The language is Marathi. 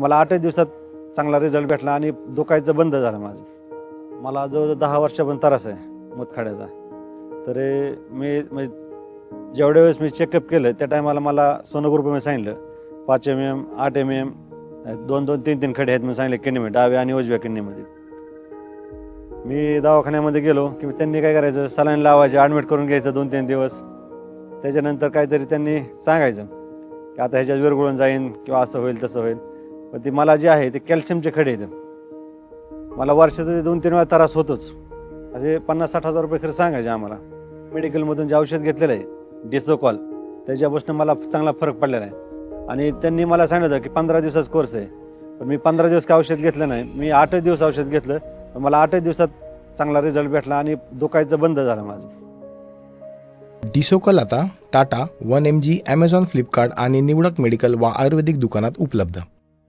मला आठच दिवसात चांगला रिझल्ट भेटला आणि दुखायचं बंद झालं माझं. मला जवळजवळ दहा वर्षापर्यंत त्रास आहे मुतखड्याचा. तर मी म्हणजे जेवढ्या वेळेस मी चेकअप केलं त्या टायमाला मला सोनोग्रुपमध्ये सांगितलं. पाच एम एम आठ एम एम दोन दोन तीन तीन खडे आहेत मी सांगितले किडनीमध्ये डाव्या आणि उजव्या किडनीमध्ये मी दवाखान्यामध्ये गेलो की त्यांनी काय करायचं सलाईन लावायचे ॲडमिट करून घ्यायचं दोन तीन दिवस. त्याच्यानंतर काहीतरी त्यांनी सांगायचं की आता ह्याच्यात विरघळून जाईन किंवा असं होईल तसं होईल. पण ते मला जे आहे ते कॅल्शियमचे खडे आहेत. मला वर्षाचा दोन तीन वेळा त्रास होतोच. म्हणजे पन्नास साठ हजार रुपये खरं सांगायचे आम्हाला. मेडिकलमधून जे औषध घेतलेलं आहे डिसोकॉल त्याच्यापासून मला चांगला फरक पडलेला आहे. आणि त्यांनी मला सांगितलं की पंधरा दिवसाचा कोर्स आहे. पण मी पंधरा दिवस काय औषध घेतलं नाही. मी आठच दिवस औषध घेतलं पण मला आठच दिवसात चांगला रिझल्ट भेटला आणि दुखायचं बंद झालं माझं. डिसोकल आता Tata one M G Amazon Flipkart आणि निवडक मेडिकल वा आयुर्वेदिक दुकानात उपलब्ध.